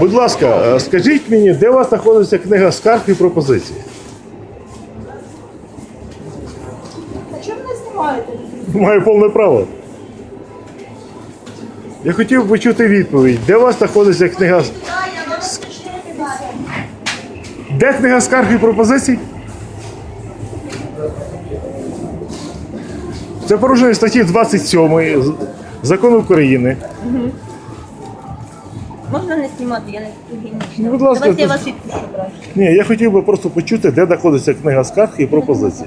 Будь ласка, е, скажіть мені, де у вас знаходиться книга скарг і пропозицій? А чому не знімаєте? Маю повне право. Я хотів би почути відповідь. Де у вас знаходиться книга. Де книга скарг і пропозицій? Це порушення статті 27 Закону України. Можна не знімати, я не. Ну, будь ласка, Давайте я вас відпущу. Ні, я хотів би просто почути, де знаходиться книга скарг і пропозицій.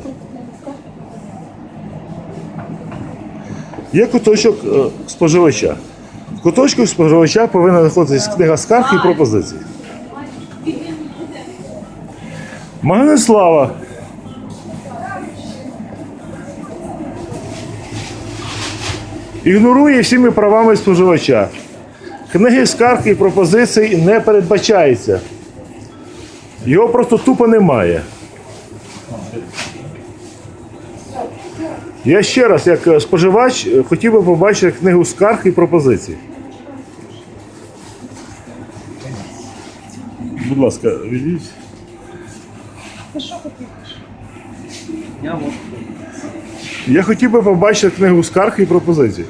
Є куточок е, споживача. В куточку споживача повинна знаходитися книга скарг і пропозицій. Магазин Слава. Ігнорує всіми правами споживача. Книги скарг і пропозицій не передбачається. Його просто тупо немає. Я ще раз, як е, споживач, е, хотів би побачити книгу скарг і пропозицій. Будь ласка, відійдіть. Я можу. Я хотів би побачити книгу скарг і пропозицій.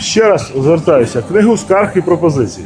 Ще раз звертаюся, книгу скарг і пропозицій.